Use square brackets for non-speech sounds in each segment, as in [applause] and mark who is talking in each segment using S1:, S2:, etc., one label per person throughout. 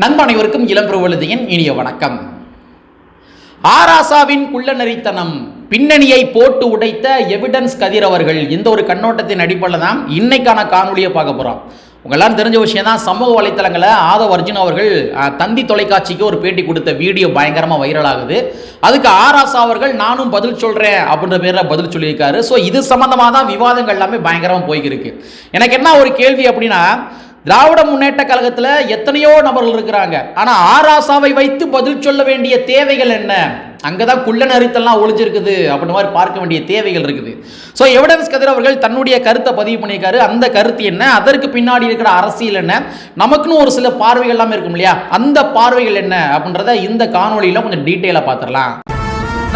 S1: நண்ப அனைவருக்கும் இளம்பிரவழுதியின் இனிய வணக்கம். ஆராசாவின் குள்ளநரித்தனம் பின்னணியை போட்டு உடைத்த எவிடன்ஸ் கதிர் அவர்கள் இந்த ஒரு கண்ணோட்டத்தின் அடிப்படையில் தான் இன்னைக்கான காணொலியை பார்க்க போகிறோம் உங்களாம் தெரிஞ்ச விஷயம் தான் சமூக வலைத்தளங்களில் ஆதவ் அர்ஜுன் அவர்கள் தந்தி தொலைக்காட்சிக்கு ஒரு பேட்டி கொடுத்த வீடியோ பயங்கரமாக வைரல் ஆகுது. அதுக்கு ஆராசா அவர்கள் நானும் பதில் சொல்கிறேன் அப்படின்ற பேரில் பதில் சொல்லியிருக்காரு. ஸோ இது சம்மந்தமாக தான் விவாதங்கள் எல்லாமே பயங்கரமாக போய்க்கிருக்கு. எனக்கு என்ன ஒரு கேள்வி அப்படின்னா திராவிட முன்னேற்ற கழகத்தில் எத்தனையோ நபர்கள் இருக்கிறாங்க. ஆனால் ஆராசாவை வைத்து பதில் சொல்ல வேண்டிய தேவைகள் என்ன? அங்கே தான் குள்ள நரித்தெல்லாம் ஒழிஞ்சிருக்குது அப்படின்ற மாதிரி பார்க்க வேண்டிய தேவைகள் இருக்குது. ஸோ எவிடன்ஸ் கதிர் அவர்கள் தன்னுடைய கருத்தை பதிவு பண்ணியிருக்காரு. அந்த கருத்து என்ன? அதற்கு பின்னாடி இருக்கிற அரசியல் என்ன? நமக்குன்னு ஒரு சில பார்வைகள் எல்லாமே இருக்கும் இல்லையா? அந்த பார்வைகள் என்ன? அப்படின்றத இந்த காணொளியில் கொஞ்சம் டீட்டெயிலாக பார்த்துடலாம்.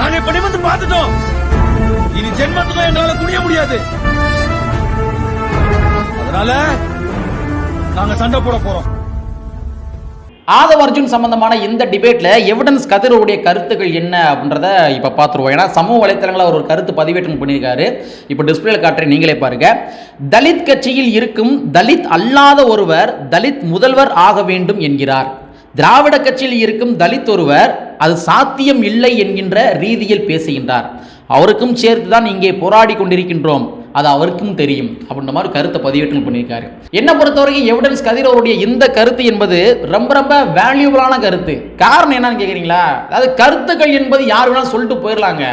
S2: நாங்கள் இப்ப நிமிர்ந்து பார்த்துட்டோம். இனி ஜென்மத்துக்கும் என்னால் குனிய முடியாது. அதனால நாங்க சண்டை போட போறோம்.
S1: ஆதவ அர்ஜுன் சம்பந்தமான இந்த டிபேட்ல எவிடன்ஸ் கதிரோடைய கருத்துக்கள் என்ன அப்படின்றத இப்போ பார்த்துருவோம். ஏன்னா சமூக வலைத்தளங்களில் அவர் ஒரு கருத்து பதிவேற்றம் பண்ணியிருக்காரு. இப்போ டிஸ்பிளேல காட்டுறேன் நீங்களே பாருங்க. தலித் கட்சியில் இருக்கும் தலித் அல்லாத ஒருவர் தலித் முதல்வர் ஆக வேண்டும் என்கிறார். திராவிட கட்சியில் இருக்கும் தலித் ஒருவர் அது சாத்தியம் இல்லை என்கின்ற ரீதியில் பேசுகின்றார். அவருக்கும் சேர்த்து தான் இங்கே போராடி கொண்டிருக்கின்றோம். அது அவருக்கும் தெரியும் அப்படின்ற மாதிரி கருத்தை பதிவேற்றம் பண்ணியிருக்காரு. என்ன பொறுத்தவரைக்கும் எவிடன்ஸ் கதிர் அவருடைய இந்த கருத்து என்பது ரொம்ப ரொம்ப வேல்யூபிளான கருத்து. காரணம் என்னன்னு கேட்குறீங்களா அதாவது கருத்துக்கள் என்பது யார் வேணாலும் சொல்லிட்டு போயிடலாங்க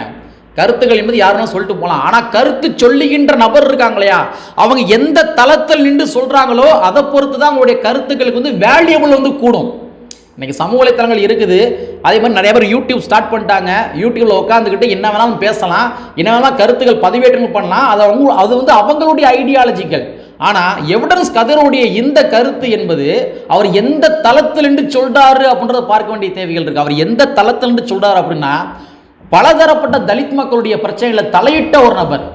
S1: கருத்துக்கள் என்பது யார் வேணாலும் சொல்லிட்டு போகலாம். ஆனால் கருத்து சொல்லுகின்ற நபர் இருக்காங்க இல்லையா? அவங்க எந்த தளத்தில் நின்று சொல்கிறாங்களோ அதை பொறுத்து தான் அவங்களுடைய கருத்துக்களுக்கு வந்து வேல்யூபிள் வந்து கூடும். இன்னைக்கு சமூக வலைத்தளங்கள் இருக்குது. அதே மாதிரி நிறைய பேர் யூடியூப் ஸ்டார்ட் பண்ணிட்டாங்க. யூடியூப்ல உட்காந்துக்கிட்டு என்ன வேணாலும் பேசலாம். என்ன வேணாலும் கருத்துக்கள் பதிவேற்றங்கள் பண்ணலாம். அது அவங்க அது வந்து அவங்களுடைய ஐடியாலஜிக்கல் ஆனால் எவிடன்ஸ் கதிரோடைய இந்த கருத்து என்பது அவர் எந்த தளத்திலிருந்து சொல்றாரு அப்படின்றத பார்க்க வேண்டிய தேவைகள் இருக்கு. அவர் எந்த தளத்திலிருந்து சொல்றாரு அப்படின்னா பலதரப்பட்ட தலித் மக்களுடைய பிரச்சனைகளை தலையிட்ட ஒரு நபர்.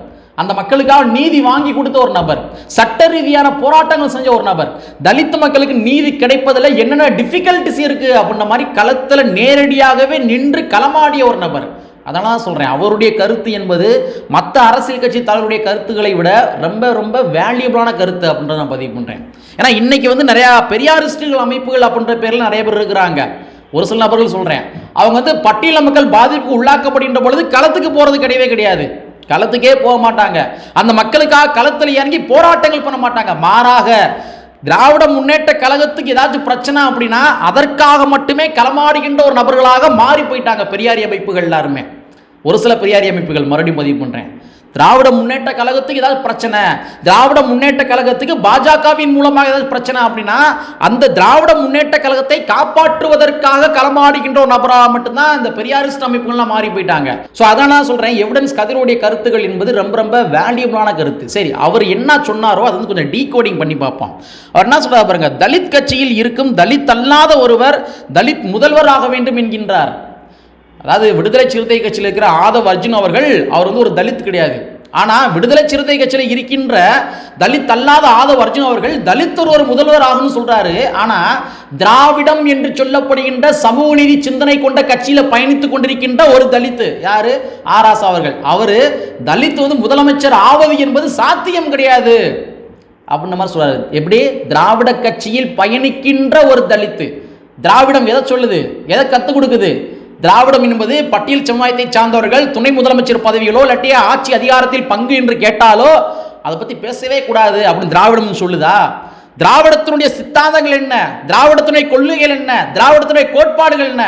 S1: அந்த மக்களுக்காக நீதி வாங்கி கொடுத்த ஒரு நபர் சட்ட ரீதியான போராட்டங்கள் செஞ்ச ஒரு நபர். தலித் மக்களுக்கு நீதி கிடைப்பதில் என்னென்ன டிஃபிகல்ட்டிஸ் இருக்குது அப்படின்ற மாதிரி களத்தில் நேரடியாகவே நின்று களமாடிய ஒரு நபர். அதெல்லாம் தான் சொல்கிறேன் அவருடைய கருத்து என்பது மற்ற அரசியல் கட்சி தலைவருடைய கருத்துக்களை விட ரொம்ப ரொம்ப வேல்யூபிளான கருத்து அப்படின்றத நான் பதிவு பண்ணுறேன் ஏன்னா இன்றைக்கி வந்து நிறையா பெரியாரிஸ்டுகள் அமைப்புகள் அப்படின்ற பேரில் நிறைய பேர் இருக்கிறாங்க. ஒரு சில நபர்கள் சொல்கிறேன் அவங்க வந்து பட்டியல மக்கள் பாதிப்புக்கு உள்ளாக்கப்படுகின்ற பொழுது களத்துக்கு போகிறது கிடையவே கிடையாது. களத்துக்கே போக மாட்டாங்க. அந்த மக்களுக்காக களத்தில் இறங்கி போராட்டங்கள் பண்ண மாட்டாங்க. மாறாக திராவிட முன்னேற்ற கழகத்துக்கு ஏதாச்சும் பிரச்சனை அப்படின்னா அதற்காக மட்டுமே களமாடுகின்ற ஒரு நபர்களாக மாறி போயிட்டாங்க பெரியாரி அமைப்புகள் எல்லாருமே. ஒரு சில பெரியாரி அமைப்புகள் மறுபடியும் பதிவு பண்ணுறேன் திராவிட முன்னேற்ற கழகத்துக்கு ஏதாவது பிரச்சனை. திராவிட முன்னேற்ற கழகத்துக்கு பாஜகவின் மூலமாக ஏதாவது பிரச்சனை அப்படின்னா அந்த திராவிட முன்னேற்ற கழகத்தை காப்பாற்றுவதற்காக களமாடுகின்ற ஒரு நபராக மட்டும்தான் இந்த பெரியாரிஸ்ட் அமைப்புகள்லாம் மாறி போயிட்டாங்க. ஸோ அதான் நான் சொல்றேன். எவிடன்ஸ் கதிரோடைய கருத்துக்கள் என்பது ரொம்ப ரொம்ப வேல்யூபிளான கருத்து. சரி அவர் என்ன சொன்னாரோ அது வந்து கொஞ்சம் டீகோடிங் பண்ணி பார்ப்போம். அவர் என்ன சொல்றாரு பாருங்க தலித் கட்சியில் இருக்கும் தலித் அல்லாத ஒருவர் தலித் முதல்வர் ஆக வேண்டும் என்கின்றார். அதாவது விடுதலை சிறுத்தை கட்சியில் இருக்கிற ஆதவ் அர்ஜுன் அவர்கள் அவர் வந்து ஒரு தலித் கிடையாது. ஆனால் விடுதலை சிறுத்தை கட்சியில் இருக்கின்ற தலித் அல்லாத ஆதவ் அர்ஜுன் அவர்கள் தலித் ஒரு முதல்வர் ஆகும்னு சொல்கிறாரு ஆனால் திராவிடம் என்று சொல்லப்படுகின்ற சமூக நீதி சிந்தனை கொண்ட கட்சியில் பயணித்துக் கொண்டிருக்கின்ற ஒரு தலித்து யார்? ஆராசா அவர்கள். அவர் தலித் வந்து முதலமைச்சர் ஆவது என்பது சாத்தியம் கிடையாது. அப்படின்ற மாதிரி சொல்கிறாரு எப்படி? திராவிட கட்சியில் பயணிக்கின்ற ஒரு தலித்து. திராவிடம் எதை சொல்லுது? எதை கற்றுக் கொடுக்குது? திராவிடம் என்பது பட்டியல் சமுதாயத்தை சார்ந்தவர்கள் துணை முதலமைச்சர் பதவிகளோ இல்லாட்டிய ஆட்சி அதிகாரத்தில் பங்கு என்று கேட்டாலோ அதை பற்றி பேசவே கூடாது அப்படின்னு திராவிடம் சொல்லுதா? திராவிடத்தினுடைய சித்தாந்தங்கள் என்ன? திராவிடத்தினுடைய கொள்கைகள் என்ன? திராவிடத்தினுடைய கோட்பாடுகள் என்ன?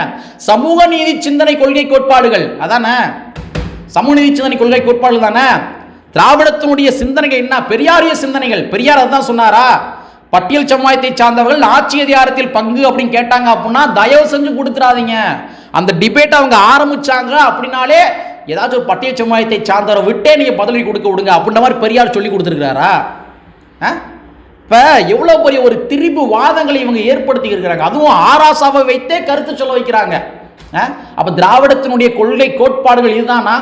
S1: சமூக நீதி சிந்தனை கொள்கை கோட்பாடுகள் அதானே? சமூக நீதி சிந்தனை கொள்கை கோட்பாடுகள் தானே? திராவிடத்தினுடைய சிந்தனைகள் என்ன? பெரியாரிய சிந்தனைகள் பெரியார் அதான் சொன்னாரா? பட்டியல் சமுதாயத்தை சார்ந்தவர்கள் ஆட்சி அதிகாரத்தில் பங்கு அப்படின்னு கேட்டாங்க அப்படின்னா தயவு செஞ்சு கொடுத்துறாதீங்க. அந்த டிபேட் அவங்க ஆரம்பிச்சாங்க அப்படின்னாலே ஏதாச்சும் ஒரு பட்டியல் சமுதாயத்தை சார்ந்தவரை விட்டே நீங்க பதிலடி கொடுக்க விடுங்க அப்படின்ற மாதிரி பெரியார் சொல்லி கொடுத்துருக்கிறாரா? இப்போ எவ்வளோ பெரிய ஒரு திரிபு வாதங்களை இவங்க ஏற்படுத்தி இருக்கிறாங்க. அதுவும் ஆராசாவை வைத்தே கருத்து சொல்ல வைக்கிறாங்க. அப்போ திராவிடத்தினுடைய கொள்கை கோட்பாடுகள் இதுதானா?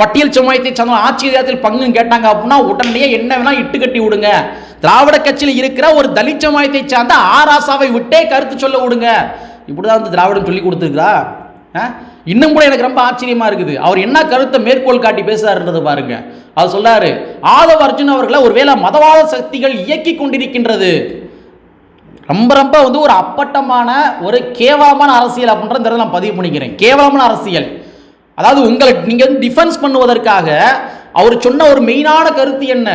S1: பட்டியல் சமுதாயத்தை சார்ந்த ஆட்சி அதிகாரத்தில் பங்கு கேட்டாங்க அப்படின்னா உடனடியே என்ன வேணா இட்டு கட்டி விடுங்க. திராவிட கட்சியில் இருக்கிற ஒரு தலித் சமுதாயத்தை சார்ந்த ஆராசாவை விட்டே கருத்து சொல்ல விடுங்க. இப்படிதான் வந்து திராவிடம் சொல்லி கொடுத்துருக்கா இன்னும் கூட எனக்கு ரொம்ப ஆச்சரியமா இருக்குது. அவர் என்ன கருத்தை மேற்கோள் காட்டி பேசுறாருன்றது பாருங்க. அவர் சொல்றாரு ஆதவ அர்ஜுன் அவர்களை ஒருவேளை மதவாத சக்திகள் இயக்கி கொண்டிருக்கின்றது. ரொம்ப ரொம்ப வந்து ஒரு அப்பட்டமான ஒரு கேவலமான அரசியல் அப்படின்றத நான் பதிவு பண்ணிக்கிறேன். கேவலமான அரசியல். அதாவது உங்களை நீங்கள் வந்து டிஃபென்ஸ் பண்ணுவதற்காக அவர் சொன்ன ஒரு மெயினான கருத்து என்ன?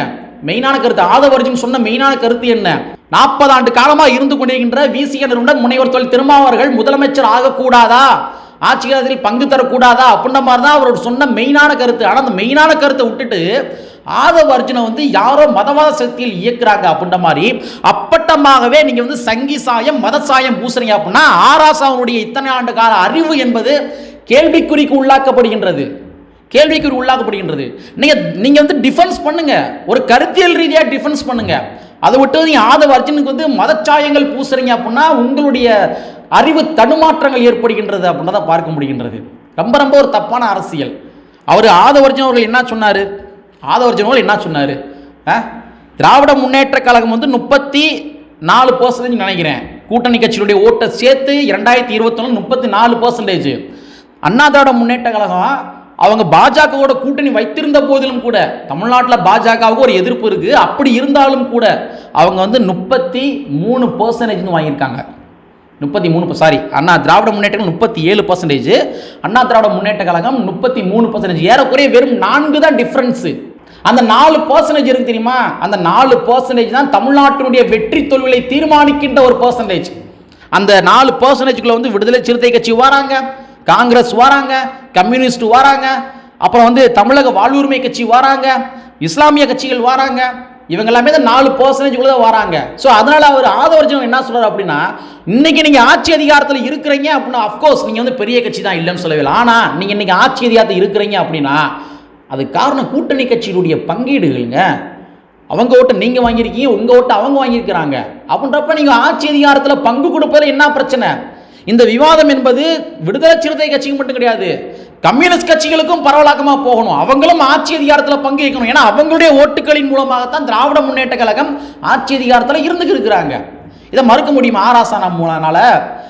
S1: மெயினான கருத்து ஆதவர்ஜுன் சொன்ன மெயினான கருத்து என்ன? நாற்பது ஆண்டு காலமாக இருந்து கொண்டிருக்கின்ற விசிகனுடன் முனைவர் தொழில் திருமாவர்கள் முதலமைச்சர் ஆகக்கூடாதா? ஆட்சியாளத்தில் பங்கு தரக்கூடாதா? அப்படின்ற மாதிரி தான் அவர் சொன்ன மெயினான கருத்து. ஆனால் அந்த மெயினான கருத்தை விட்டுட்டு ஆதவ அர்ஜுனை வந்து யாரோ மதவாத சக்தியில் இயக்குறாங்க அப்படின்ற மாதிரி அப்பட்டமாகவே நீங்கள் வந்து சங்கி சாயம் மத சாயம் பூசுறீங்க அப்படின்னா ஆராசாவனுடைய இத்தனை ஆண்டு கால அறிவு என்பது கேள்விக்குறிக்கு உள்ளாக்கப்படுகின்றது. கேள்விக்குறி உள்ளாக்கப்படுகின்றது. நீங்க நீங்க வந்து டிஃபென்ஸ் பண்ணுங்க. ஒரு கருத்தியல் ரீதியாக டிஃபென்ஸ் பண்ணுங்க. அதை விட்டு நீங்கள் ஆதவ அர்ஜுனுக்கு வந்து மதச்சாயங்கள் பூசுறீங்க அப்படின்னா உங்களுடைய அறிவு தடுமாற்றங்கள் ஏற்படுகின்றது அப்படின்றத பார்க்க முடிகின்றது. ரொம்ப ரொம்ப ஒரு தப்பான அரசியல். அவர் ஆதவர்ஜன் அவர்கள் என்ன சொன்னார்? ஆதவர்ஜன் அவர்கள் என்ன சொன்னார்? திராவிட முன்னேற்ற கழகம் வந்து முப்பத்தி நாலு பர்சன்டேஜ் நினைக்கிறேன். கூட்டணி கட்சியினுடைய ஓட்டை சேர்த்து இரண்டாயிரத்தி இருபத்தொன்னு முப்பத்தி நாலு பர்சன்டேஜ் அண்ணா திராவிட முன்னேற்ற கழகம் அவங்க பாஜகவோட கூட்டணி வைத்திருந்த போதிலும் கூட தமிழ்நாட்டில் பாஜகவுக்கு ஒரு எதிர்ப்பு இருக்குது அப்படி இருந்தாலும் கூட அவங்க வந்து முப்பத்தி மூணு பர்சன்டேஜ்னு வாங்கியிருக்காங்க. முப்பத்தி மூணு சாரி அண்ணா திராவிட முன்னேற்ற முப்பத்தி ஏழு பர்சன்டேஜ் அண்ணா திராவிட முன்னேற்ற கழகம் முப்பத்தி மூணு பர்சன்டேஜ் ஏறக்குறைய வெறும் நான்கு தான் டிஃப்ரென்ஸு அந்த நாலு பர்சன்டேஜ் இருக்கு தெரியுமா? அந்த நாலு பர்சன்டேஜ் தான் தமிழ்நாட்டினுடைய வெற்றி தொழிலை தீர்மானிக்கின்ற ஒரு பர்சன்டேஜ் அந்த நாலு பர்சன்டேஜ்குள்ளே வந்து விடுதலை சிறுத்தை கட்சி வராங்க. காங்கிரஸ் வராங்க கம்யூனிஸ்ட் வராங்க அப்புறம் வந்து தமிழக வாழ்வுரிமை கட்சி வராங்க இஸ்லாமிய கட்சிகள் வராங்க இவங்க எல்லாமே தான் நாலு பர்சன்டேஜ்குள்ள தான் வராங்க. ஸோ அதனால் அவர் ஆதவர்ஜன் என்ன சொல்கிறார் அப்படின்னா இன்னைக்கு நீங்கள் ஆட்சி அதிகாரத்தில் இருக்கிறீங்க அப்படின்னா அஃப்கோர்ஸ் நீங்கள் வந்து பெரிய கட்சி தான் இல்லைன்னு சொல்லவில்லை. ஆனால் நீங்கள் இன்றைக்கி ஆட்சி அதிகாரத்தில் இருக்கிறீங்க அப்படின்னா அது காரணம் கூட்டணி கட்சியினுடைய பங்கீடுகள்ங்க. அவங்க ஓட்டை நீங்கள் வாங்கியிருக்கீங்க உங்க ஓட்டை அவங்க வாங்கியிருக்கிறாங்க. அப்படின்றப்ப நீங்கள் ஆட்சி அதிகாரத்தில் பங்கு கொடுப்பதில் என்ன பிரச்சனை? இந்த விவாதம் என்பது விடுதலை சிறுத்தை கட்சிக்கு மட்டும் கிடையாது. கம்யூனிஸ்ட் கட்சிகளுக்கும் பரவலாக்கமாக போகணும். அவங்களும் ஆட்சி அதிகாரத்தில் பங்கு வைக்கணும் ஏன்னா அவங்களுடைய ஓட்டுகளின் மூலமாகத்தான் திராவிட முன்னேற்ற கழகம் ஆட்சி அதிகாரத்தில் இருந்துக்கு இருக்கிறாங்க. இதை மறுக்க முடியுமா? ஆராசா நம்ம மூலனால.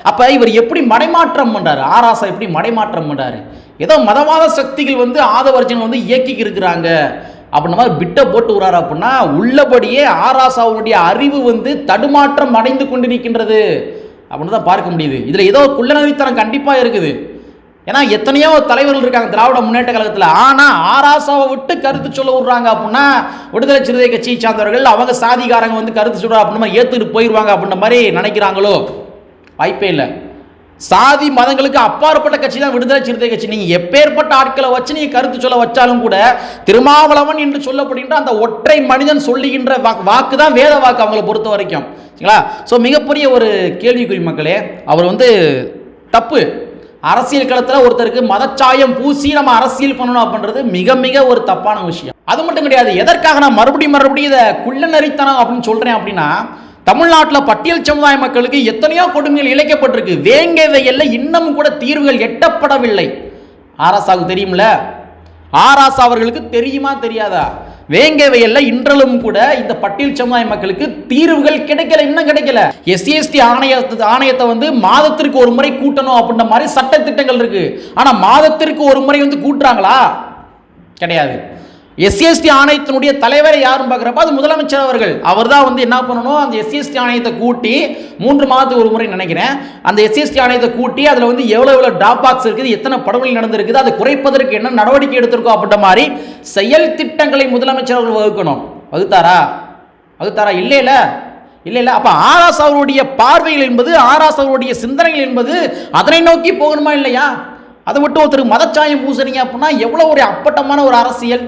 S1: அப்போ இவர் எப்படி மடைமாற்றம் பண்ணுறாரு ஆராசா எப்படி மடைமாற்றம் பண்ணுறாரு ஏதோ மதவாத சக்திகள் வந்து ஆதவர்ஜன் வந்து இயக்கிக்கு இருக்கிறாங்க. அப்படின்ற மாதிரி பிட்டை போட்டு விடுறாரு அப்படின்னா உள்ளபடியே ஆராசாவுடைய அறிவு வந்து தடுமாற்றம் அடைந்து கொண்டு நிற்கின்றது. அப்படின்னு தான் பார்க்க முடியுது. இதில் ஏதோ குள்ளநவித்தனம் கண்டிப்பாக இருக்குது. ஏன்னா எத்தனையோ தலைவர்கள் இருக்காங்க திராவிட முன்னேற்ற கழகத்தில். ஆனால் ஆராசாவை விட்டு கருத்து சொல்ல விடுறாங்க அப்படின்னா விடுதலை சிறுத்தை கட்சியை சார்ந்தவர்கள் அவங்க சாதிகாரங்க வந்து கருத்து சொல்கிறாங்க அப்படின்ற ஏற்றுட்டு போயிடுவாங்க அப்படின்ற மாதிரி நினைக்கிறாங்களோ? வாய்ப்பே இல்லை. சாதி மதங்களுக்கு அப்பாற்பட்ட கட்சி தான் விடுதலை சிறுத்தை கட்சி. நீ எப்பேற்பட்ட ஆட்களை வச்சு நீங்கள் கருத்து சொல்ல வச்சாலும் கூட திருமாவளவன் என்று சொல்லப்படுகின்ற அந்த ஒற்றை மனிதன் சொல்லுகின்ற வாக்கு வாக்கு தான் வேத வாக்கு அவங்களை பொறுத்த வரைக்கும். சரிங்களா? ஸோ மிகப்பெரிய ஒரு கேள்விக்குறி மக்களே அவர் வந்து தப்பு. அரசியல் களத்தில் ஒருத்தருக்கு மதச்சாயம் பூசி நம்ம அரசியல் பண்ணணும் அப்படின்றது மிக மிக ஒரு தப்பான விஷயம். அது மட்டும் கிடையாது எதற்காக நான் மறுபடியும் மறுபடியும் இதை குள்ளநரித்தனம் அப்படின்னு சொல்கிறேன் அப்படின்னா தமிழ்நாட்டில் பட்டியல் சமுதாய மக்களுக்கு எத்தனையோ கொடுமைகள் இழைக்கப்பட்டிருக்கு. வேங்க வயல்ல இன்னமும் கூட தீர்வுகள் எட்டப்படவில்லை. ஆராசாவுக்கு தெரியும்ல? ஆராசா அவர்களுக்கு தெரியுமா தெரியாதா? வேங்க இன்றலும் கூட இந்த பட்டியல் சமுதாய மக்களுக்கு தீர்வுகள் கிடைக்கல இன்னும் கிடைக்கல. எஸ்சிஎஸ்டி ஆணைய ஆணையத்தை வந்து மாதத்திற்கு ஒரு முறை கூட்டணும் அப்படின்ற மாதிரி சட்ட திட்டங்கள் இருக்கு. ஆனால் மாதத்திற்கு ஒரு முறை வந்து கூட்டுறாங்களா? கிடையாது. எஸ்சிஎஸ்டி ஆணையத்தினுடைய தலைவரை யாரும் பார்க்குறப்ப அது முதலமைச்சர் அவர்கள். அவர் தான் வந்து என்ன பண்ணணும்? அந்த எஸ்சிஎஸ்டி ஆணையத்தை கூட்டி மூன்று மாதத்துக்கு ஒரு முறை நினைக்கிறேன். அந்த எஸ்சிஎஸ்டி ஆணையத்தை கூட்டி அதில் வந்து எவ்வளோ எவ்வளோ டாப் பாக்ஸ் இருக்குது எத்தனை படுகொலை நடந்திருக்குது அதை குறைப்பதற்கு என்ன நடவடிக்கை எடுத்திருக்கோம் அப்படின்ற மாதிரி செயல் திட்டங்களை முதலமைச்சர் அவர்கள் வகுக்கணும். வகுத்தாரா? வகுத்தாரா? இல்லை இல்லை. இல்லை இல்லை. அப்போ ஆராஸ் அவருடைய பார்வைகள் என்பது ஆராஸ் அவருடைய சிந்தனைகள் என்பது அதனை நோக்கி போகணுமா இல்லையா? அதை விட்டு ஒருத்தர் மதச்சாயம் பூசுறீங்க அப்படின்னா எவ்வளோ ஒரு அப்பட்டமான ஒரு அரசியல்.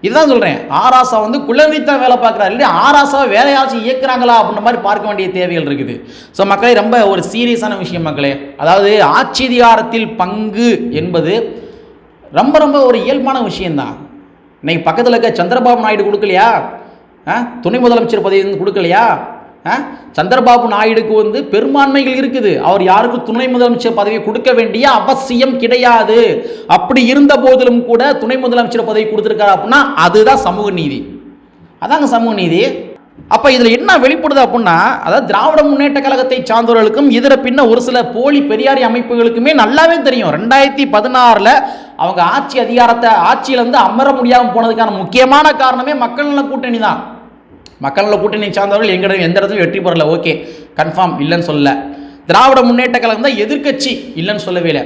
S1: இதுதான் சொல்கிறேன் ஆராசா வந்து குள்ளநீத்தான் வேலை பார்க்குறாரு. இல்லை ஆராசாவை வேலையாச்சும் இயக்குறாங்களா அப்படின்ற மாதிரி பார்க்க வேண்டிய தேவைகள் இருக்குது. ஸோ மக்களே ரொம்ப ஒரு சீரியஸான விஷயம் மக்களே. அதாவது ஆட்சிதிகாரத்தில் பங்கு என்பது ரொம்ப ரொம்ப ஒரு இயல்பான விஷயந்தான் இன்னைக்கு பக்கத்தில் இருக்க சந்திரபாபு நாயுடு கொடுக்கலையா? ஆ? துணை முதலமைச்சர் பதவி வந்து கொடுக்கலையா? சந்திரபாபு நாயுடுக்கு வந்து பெரும்பான்மைகள் இருக்குது. அவர் யாருக்கும் துணை முதலமைச்சர் பதவி கொடுக்க வேண்டிய அவசியம் கிடையாது. அப்படி இருந்த போதிலும் கூட துணை முதலமைச்சர் பதவி கொடுத்துருக்காரு அப்படின்னா அதுதான் சமூக நீதி. அதாங்க சமூக நீதி. அப்போ இதில் என்ன வெளிப்படுது அப்படின்னா அதாவது திராவிட முன்னேற்ற கழகத்தை சார்ந்தவர்களுக்கும் இதர பின்ன ஒரு சில போலி பெரியாரி அமைப்புகளுக்குமே நல்லாவே தெரியும். ரெண்டாயிரத்தி பதினாறில் அவங்க ஆட்சி அதிகாரத்தை ஆட்சியிலேருந்து அமர முடியாமல் போனதுக்கான முக்கியமான காரணமே மக்கள் நல கூட்டணி தான் மக்களில் கூட்டணி சார்ந்தவர்கள் எங்க எந்த இடத்துலையும் வெற்றி பெறல. ஓகே கன்ஃபார்ம் இல்லைன்னு சொல்லல. திராவிட முன்னேற்ற கழகம் தான் எதிர்க்கட்சி இல்லைன்னு சொல்லவே இல்லை.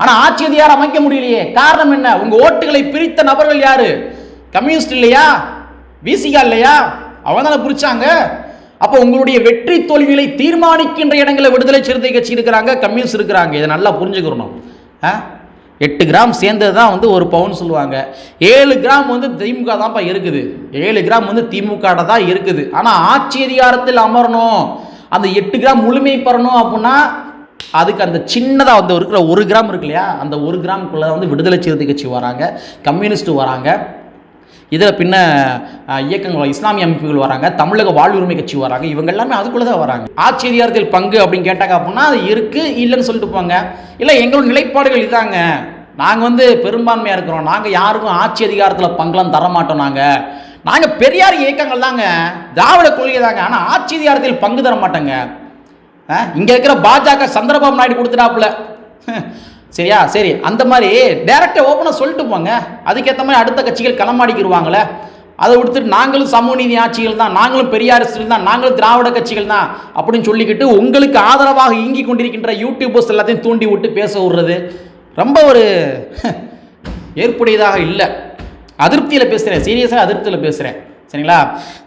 S1: ஆனால் ஆட்சி அதிகாரம் அமைக்க முடியலையே. காரணம் என்ன? உங்கள் ஓட்டுகளை பிரித்த நபர்கள் யாரு? கம்யூனிஸ்ட் இல்லையா? விசிகா இல்லையா? அவங்க தானே பிரிச்சாங்க. அப்போ உங்களுடைய வெற்றி தோல்விகளை தீர்மானிக்கின்ற இடங்களில் விடுதலை சிறுத்தை கட்சி இருக்கிறாங்க கம்யூனிஸ்ட் இருக்கிறாங்க. இதை நல்லா புரிஞ்சுக்கிறணும் ஆ? எட்டு கிராம் சேர்ந்தது தான் வந்து ஒரு பவுன் சொல்லுவாங்க. ஏழு கிராம் வந்து திமுக தான்ப்பா இருக்குது. ஏழு கிராம் வந்து திமுக தான் இருக்குது. ஆனால் ஆட்சி அதிகாரத்தில் அமரணும். அந்த எட்டு கிராம் முழுமை பெறணும் அப்படின்னா அதுக்கு அந்த சின்னதாக வந்து இருக்கிற ஒரு கிராம் இருக்கு இல்லையா? அந்த ஒரு கிராமுக்குள்ளே வந்து விடுதலை சிறுத்தை கட்சி வராங்க. கம்யூனிஸ்ட் வராங்க. இதில் பின்ன இயக்கங்கள் இஸ்லாமிய அமைப்புகள் வராங்க தமிழக வாழ்வுரிமை கட்சி வராங்க இவங்க எல்லாமே அதுக்குள்ளே தான் வராங்க. ஆட்சி அதிகாரத்தில் பங்கு அப்படின்னு கேட்டாங்க அப்படின்னா அது இருக்குது இல்லைன்னு சொல்லிட்டு போங்க. இல்லை எங்களோட நிலைப்பாடுகள் இதாங்க. நாங்கள் வந்து பெரும்பான்மையாக இருக்கிறோம். நாங்கள் யாருக்கும் ஆட்சி அதிகாரத்தில் பங்கெல்லாம் தர மாட்டோம் நாங்கள் நாங்கள் பெரியார் இயக்கங்கள் தாங்க. திராவிட கொள்கை தாங்க. ஆனால் ஆட்சி அதிகாரத்தில் பங்கு தர மாட்டோங்க. இங்கே இருக்கிற பாஜக சந்திரபாபு நாயுடு கொடுத்துட்டாப்புல. சரியா? சரி அந்த மாதிரி டேரெக்டாக ஓப்பனாக சொல்லிட்டு போங்க. அதுக்கேற்ற மாதிரி அடுத்த கட்சிகள் களமாடிக்கிடுவாங்களே அதை விடுத்துட்டு நாங்களும் சமூக நீதி ஆட்சிகள் தான் நாங்களும் பெரியார் தான் நாங்களும் திராவிட கட்சிகள் தான் அப்படின்னு சொல்லிக்கிட்டு உங்களுக்கு ஆதரவாக இயங்கி கொண்டிருக்கின்ற யூடியூபர்ஸ் எல்லாத்தையும் தூண்டி விட்டு பேச விடுறது ரொம்ப ஒரு [laughs] ஏற்புடையதாக இல்லை. அதிருப்தியில் பேசுகிறேன் சீரியஸாக அதிருப்தியில் பேசுகிறேன் சரிங்களா?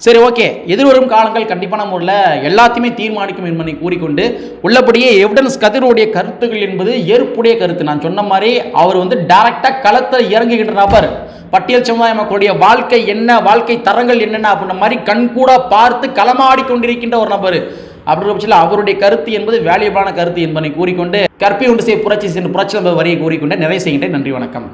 S1: சரி ஓகே. எதிர்வரும் காலங்கள் கண்டிப்பாக நம்ம உள்ள எல்லாத்தையுமே தீர்மானிக்கும் என்பதை கூறிக்கொண்டு உள்ளபடியே எவிடன்ஸ் கதிரோடைய கருத்துக்கள் என்பது ஏற்புடைய கருத்து. நான் சொன்ன மாதிரி அவர் வந்து டைரக்டாக களத்தில் இறங்குகின்ற நபர் பட்டியல் சமுதாய மக்களுடைய வாழ்க்கை என்ன வாழ்க்கை தரங்கள் என்னென்ன அப்படின்ற மாதிரி கண்கூட பார்த்து களமாடி கொண்டிருக்கின்ற ஒரு நபர். அப்படின்ற பட்சத்தில் அவருடைய கருத்து என்பது வேல்யூபிளான கருத்து என்பதை கூறிக்கொண்டு கற்பி உண்டு செய்ய புரட்சி சென்று புரட்சி நம்பர் வரியை கூறிக்கொண்டு நிறைய செய்கின்றேன். நன்றி வணக்கம்.